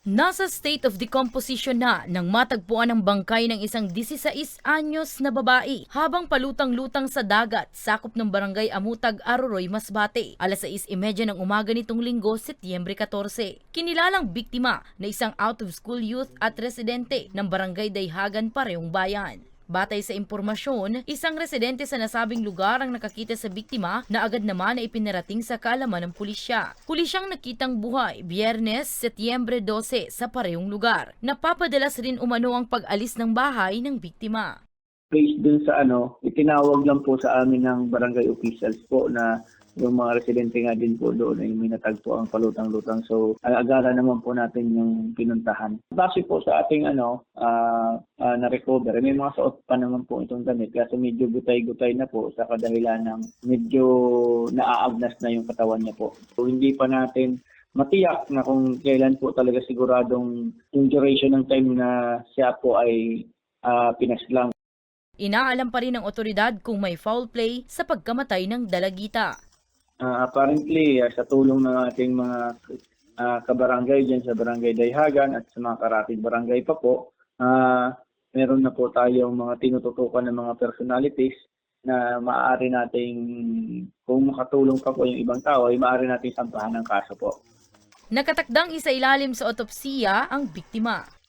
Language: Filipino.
Nasa state of decomposition na nang matagpuan ang bangkay ng isang 16 anyos na babae habang palutang-lutang sa dagat sakop ng barangay Amutag, Aroroy, Masbate. Alas 6.30 ng umaga nitong linggo, Setyembre 14. Kinilalang biktima na isang out-of-school youth at residente ng barangay Dayhagan, Parehong Bayan. Batay sa impormasyon, isang residente sa nasabing lugar ang nakakita sa biktima na agad naman na ipinarating sa kaalaman ng pulisya. Huli siyang nakitang buhay, biyernes, Setyembre 12 sa parehong lugar. Napapadalas rin umano ang pag-alis ng bahay ng biktima. based dun sa ano, itinawag lang po sa amin ng barangay officials po na yung mga residente nga din po doon ay may natagpo ang palutang-lutang. So, agaran naman po natin yung pinuntahan. Base po sa ating ano, ah, ah, na-recover, may mga suot pa naman po itong damit kasi medyo gutay-gutay na po sa kadahilan ng medyo naaagnas na yung katawan niya po. So, hindi pa natin matiyak na kung kailan po talaga siguradong yung duration ng time na siya po ay ah, pinaslang. Inaalam pa rin ng otoridad kung may foul play sa pagkamatay ng dalagita. Ah, apparently, ah, sa tulong ng ating mga ah, kabarangay dyan sa Barangay Dayhagan at sa mga karatig barangay pa po, ah, meron na po tayong mga tinututukan ng mga personalities na maaari nating, kung makatulong pa po yung ibang tao, ay maaari nating sampahan ng kaso po. Nakatakdang isa ilalim sa otopsiya ang biktima.